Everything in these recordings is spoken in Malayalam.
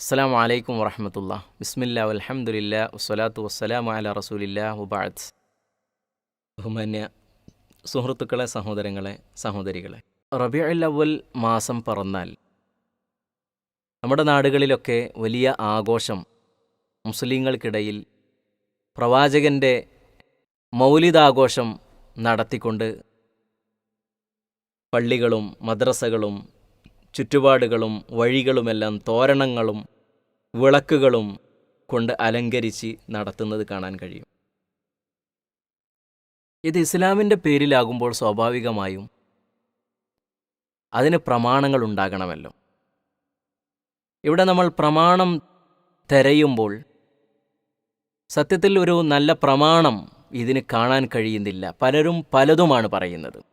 അസ്സാം വലൈക്കും വറഹമത്തുള്ള ബിസ്മില്ല അലഹമുല്ല വസ്സലാത്തു വസ്സലാം അല റസൂലില്ല മുബാദ് ബഹുമാന്യ സുഹൃത്തുക്കളെ സഹോദരങ്ങളെ സഹോദരികളെ റബിയുൽ അവൽ മാസം പറന്നാൽ നമ്മുടെ നാടുകളിലൊക്കെ വലിയ ആഘോഷം മുസ്ലിങ്ങൾക്കിടയിൽ പ്രവാചകന്റെ മൗലിദാഘോഷം നടത്തിക്കൊണ്ട് പള്ളികളും മദ്രസകളും ചുറ്റുപാടുകളും വഴികളുമെല്ലാം തോരണങ്ങളും വിളക്കുകളും കൊണ്ട് അലങ്കരിച്ച് നടത്തുന്നത് കാണാൻ കഴിയും. ഇത് ഇസ്ലാമിന്റെ പേരിലാകുമ്പോൾ സ്വാഭാവികമായും അതിന് പ്രമാണങ്ങൾ ഉണ്ടാകണമല്ലോ. ഇവിടെ നമ്മൾ പ്രമാണം തിരയുമ്പോൾ സത്യത്തിൽ ഒരു നല്ല പ്രമാണം ഇതിന് കാണാൻ കഴിയുന്നില്ല. പലരും പലതുമാണ് പറയുന്നത്.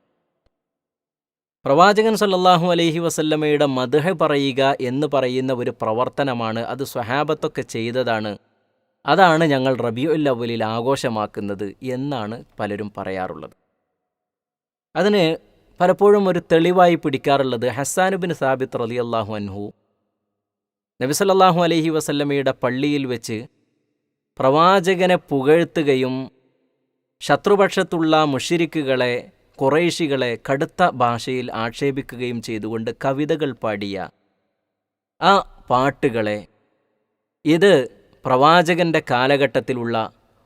പ്രവാചകൻ സല്ലാഹു അലൈഹി വസല്ലമയുടെ മധുഹ പറയുക എന്ന് പറയുന്ന ഒരു പ്രവർത്തനമാണ് അത് സ്വഹാബത്തൊക്കെ ചെയ്തതാണ്. അതാണ് ഞങ്ങൾ റബിയുൽ അവലിൽ ആഘോഷമാക്കുന്നത് എന്നാണ് പലരും പറയാറുള്ളത്. അതിന് പലപ്പോഴും ഒരു തെളിവായി പിടിക്കാറുള്ളത് ഹസാനുബിൻ സാബിത്ത് റലി അള്ളാഹു അൻഹു. നബി സല്ലല്ലാഹു അലൈഹി വസല്ലമയുടെ പള്ളിയിൽ വെച്ച് പ്രവാചകനെ പുകഴ്ത്തുകയും ശത്രുപക്ഷത്തുള്ള മുഷിരിക്കുകളെ കുറേശികളെ കടുത്ത ഭാഷയിൽ ആക്ഷേപിക്കുകയും ചെയ്തുകൊണ്ട് കവിതകൾ പാടിയ ആ പാട്ടുകളെ ഇത് പ്രവാചകന്റെ കാലഘട്ടത്തിലുള്ള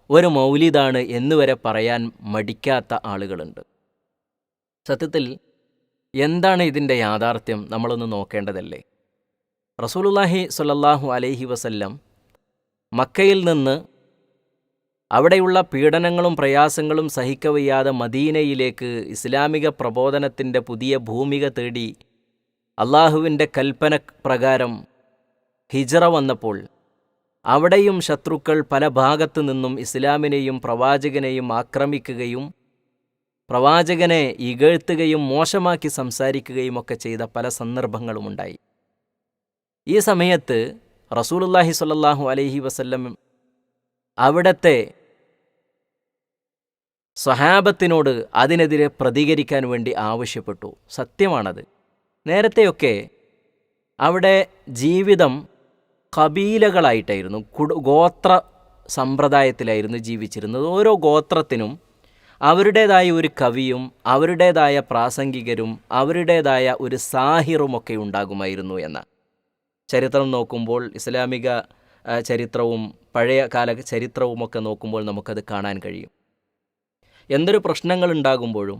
ഒരു മൗലിദാണ് എന്നുവരെ പറയാൻ മടിക്കാത്ത ആളുകളുണ്ട്. സത്യത്തിൽ എന്താണ് ഇതിന്റെ യാഥാർത്ഥ്യം നമ്മളൊന്ന് നോക്കേണ്ടതല്ലേ? റസൂലുല്ലാഹി സ്വല്ലല്ലാഹു അലൈഹി വസല്ലം മക്കയിൽ നിന്ന് അവിടെയുള്ള പീഡനങ്ങളും പ്രയാസങ്ങളും സഹിക്കവയ്യാതെ മദീനയിലേക്ക് ഇസ്ലാമിക പ്രബോധനത്തിന്റെ പുതിയ ഭൂമിക തേടി അള്ളാഹുവിന്റെ കൽപ്പന പ്രകാരം ഹിജറ വന്നപ്പോൾ അവിടെയും ശത്രുക്കൾ പല ഭാഗത്തു നിന്നും ഇസ്ലാമിനെയും പ്രവാചകനെയും ആക്രമിക്കുകയും പ്രവാചകനെ ഇകഴ്ത്തുകയും മോശമാക്കി സംസാരിക്കുകയും ഒക്കെ ചെയ്ത പല സന്ദർഭങ്ങളുമുണ്ടായി. ഈ സമയത്ത് റസൂലുല്ലാഹി സ്വല്ലാഹു അലൈഹി വസല്ലം അവിടത്തെ സ്വഹാബത്തിനോട് അതിനെതിരെ പ്രതികരിക്കാൻ വേണ്ടി ആവശ്യപ്പെട്ടു. സത്യമാണത്. നേരത്തെയൊക്കെ അവിടെ ജീവിതം കബീലകളായിട്ടായിരുന്നു. ഗോത്ര സമ്പ്രദായത്തിലായിരുന്നു ജീവിച്ചിരുന്നത്. ഓരോ ഗോത്രത്തിനും അവരുടേതായ ഒരു കവിയും അവരുടേതായ പ്രാസംഗികരും അവരുടേതായ ഒരു സാഹിറുമൊക്കെ ഉണ്ടാകുമായിരുന്നു എന്ന ചരിത്രം നോക്കുമ്പോൾ ഇസ്ലാമിക ചരിത്രവും പഴയ കാല ചരിത്രവുമൊക്കെ നോക്കുമ്പോൾ നമുക്കത് കാണാൻ കഴിയും. എന്തൊരു പ്രശ്നങ്ങൾ ഉണ്ടാകുമ്പോഴും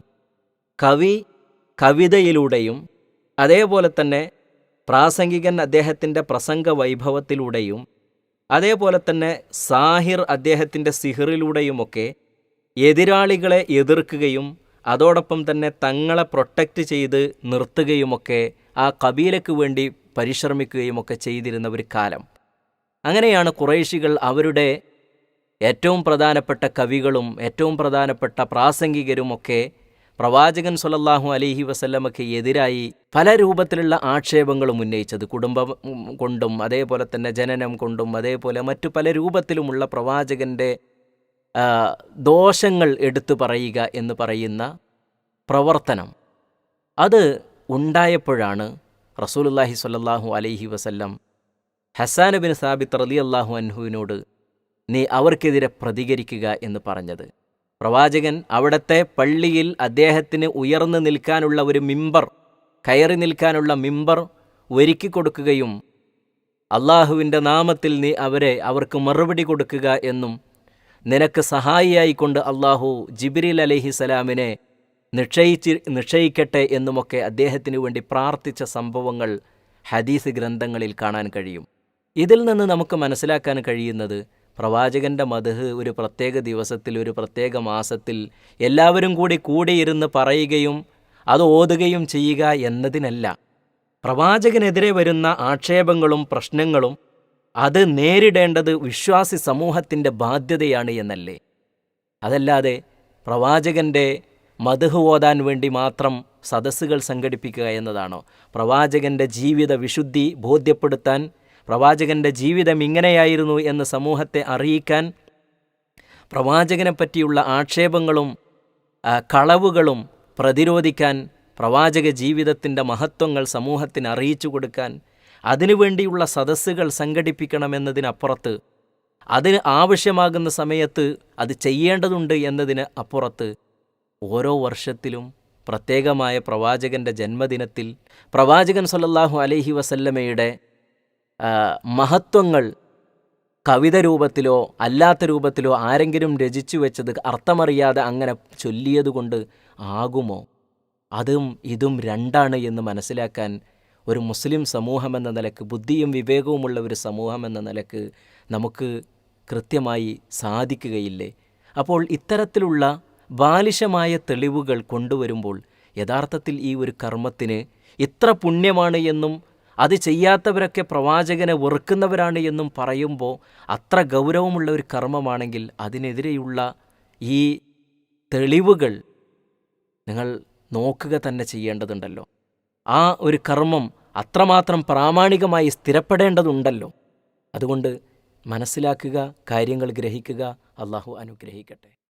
കവി കവിതയിലൂടെയും അതേപോലെ തന്നെ പ്രാസംഗികൻ അദ്ദേഹത്തിന്റെ പ്രസംഗ വൈഭവത്തിലൂടെയും അതേപോലെ തന്നെ സാഹിർ അദ്ദേഹത്തിന്റെ സിഹിറിലൂടെയുമൊക്കെ എതിരാളികളെ എതിർക്കുകയും അതോടൊപ്പം തന്നെ തങ്ങളെ പ്രൊട്ടക്റ്റ് ചെയ്ത് നിർത്തുകയുമൊക്കെ ആ കബീലയ്ക്ക് വേണ്ടി പരിശ്രമിക്കുകയുമൊക്കെ ചെയ്തിരുന്ന ഒരു കാലം. അങ്ങനെയാണ് കുറേശികൾ അവരുടെ ഏറ്റവും പ്രധാനപ്പെട്ട കവികളും ഏറ്റവും പ്രധാനപ്പെട്ട പ്രാസംഗികരുമൊക്കെ പ്രവാചകൻ സുലല്ലാഹു അലിഹി വസല്ലമക്ക് എതിരായി പല രൂപത്തിലുള്ള ആക്ഷേപങ്ങളും ഉന്നയിച്ചത്. കുടുംബം കൊണ്ടും അതേപോലെ തന്നെ ജനനം കൊണ്ടും അതേപോലെ മറ്റു പല രൂപത്തിലുമുള്ള പ്രവാചകന്റെ ദോഷങ്ങൾ എടുത്തു പറയുക എന്ന് പറയുന്ന പ്രവർത്തനം. അത് ഉണ്ടായപ്പോഴാണ് റസൂലുല്ലാഹി സ്വല്ലല്ലാഹു അലൈഹി വസല്ലം ഹസാൻ ബിൻ സാബിത്ത് റലി അള്ളാഹു അൻഹുവിനോട് നീ അവർക്കെതിരെ പ്രതികരിക്കുക എന്ന് പറഞ്ഞത്. പ്രവാചകൻ അവിടത്തെ പള്ളിയിൽ അദ്ദേഹത്തിന് ഉയർന്നു നിൽക്കാനുള്ള ഒരു മിമ്പർ കയറി നിൽക്കാനുള്ള മിമ്പർ ഒരുക്കി കൊടുക്കുകയും അള്ളാഹുവിന്റെ നാമത്തിൽ നീ അവരെ അവർക്ക് മറുപടി കൊടുക്കുക എന്നും നിനക്ക് സഹായിയായിക്കൊണ്ട് അള്ളാഹു ജിബിരിൽ അലഹിസലാമിനെ നിക്ഷയിച്ച് നിക്ഷയിക്കട്ടെ എന്നുമൊക്കെ അദ്ദേഹത്തിനു വേണ്ടി പ്രാർത്ഥിച്ച സംഭവങ്ങൾ ഹദീസ് ഗ്രന്ഥങ്ങളിൽ കാണാൻ കഴിയും. ഇതിൽ നിന്ന് നമുക്ക് മനസ്സിലാക്കാൻ കഴിയുന്നത് പ്രവാചകന്റെ മധുഹ് ഒരു പ്രത്യേക ദിവസത്തിൽ ഒരു പ്രത്യേക മാസത്തിൽ എല്ലാവരും കൂടി കൂടിയിരുന്ന് പറയുകയും അത് ഓതുകയും ചെയ്യുക എന്നതിനല്ല. പ്രവാചകനെതിരെ വരുന്ന ആക്ഷേപങ്ങളും പ്രശ്നങ്ങളും അത് നേരിടേണ്ടത് വിശ്വാസി സമൂഹത്തിന്റെ ബാധ്യതയാണ് എന്നല്ലേ? അതല്ലാതെ പ്രവാചകന്റെ മധുഹ് ഓതാൻ വേണ്ടി മാത്രം സദസ്സുകൾ സംഘടിപ്പിക്കുക എന്നതാണോ? പ്രവാചകന്റെ ജീവിത വിശുദ്ധി ബോധ്യപ്പെടുത്താൻ പ്രവാചകന്റെ ജീവിതം ഇങ്ങനെയായിരുന്നു എന്ന് സമൂഹത്തെ അറിയിക്കാൻ പ്രവാചകനെ പറ്റിയുള്ള ആക്ഷേപങ്ങളും കളവുകളും പ്രതിരോധിക്കാൻ പ്രവാചക ജീവിതത്തിന്റെ മഹത്വങ്ങൾ സമൂഹത്തിന് അറിയിച്ചു കൊടുക്കാൻ അതിനുവേണ്ടിയുള്ള സദസ്സുകൾ സംഘടിപ്പിക്കണമെന്നതിനപ്പുറത്ത് അതിന് ആവശ്യമാകുന്ന സമയത്ത് അത് ചെയ്യേണ്ടതുണ്ട് എന്നതിന് അപ്പുറത്ത് ഓരോ വർഷത്തിലും പ്രത്യേകമായ പ്രവാചകന്റെ ജന്മദിനത്തിൽ പ്രവാചകൻ സല്ലാഹു അലഹി വസല്ലമയുടെ മഹത്വങ്ങൾ കവിത രൂപത്തിലോ അല്ലാത്ത രൂപത്തിലോ ആരെങ്കിലും രചിച്ചു വെച്ചത് അർത്ഥമറിയാതെ അങ്ങനെ ചൊല്ലിയതുകൊണ്ട് ആകുമോ? അതും ഇതും രണ്ടാണ് എന്ന് മനസ്സിലാക്കാൻ ഒരു മുസ്ലിം സമൂഹം എന്ന നിലയ്ക്ക് ബുദ്ധിയും വിവേകവുമുള്ള ഒരു സമൂഹം എന്ന നിലയ്ക്ക് നമുക്ക് കൃത്യമായി സാധിക്കുകയില്ലേ? അപ്പോൾ ഇത്തരത്തിലുള്ള ബാലിശമായ തെളിവുകൾ കൊണ്ടുവരുമ്പോൾ യഥാർത്ഥത്തിൽ ഈ ഒരു കർമ്മത്തിന് ഇത്ര പുണ്യമാണ് എന്നും അത് ചെയ്യാത്തവരൊക്കെ പ്രവാചകനെ വെറുക്കുന്നവരാണ് എന്നും പറയുമ്പോൾ അത്ര ഗൗരവമുള്ള ഒരു കർമ്മമാണെങ്കിൽ അതിനെതിരെയുള്ള ഈ തെളിവുകൾ നിങ്ങൾ നോക്കുക തന്നെ ചെയ്യേണ്ടതുണ്ടല്ലോ. ആ ഒരു കർമ്മം അത്രമാത്രം പ്രാമാണികമായി സ്ഥിരപ്പെടേണ്ടതുണ്ടല്ലോ. അതുകൊണ്ട് മനസ്സിലാക്കുക കാര്യങ്ങൾ ഗ്രഹിക്കുക അള്ളാഹു അനുഗ്രഹിക്കട്ടെ.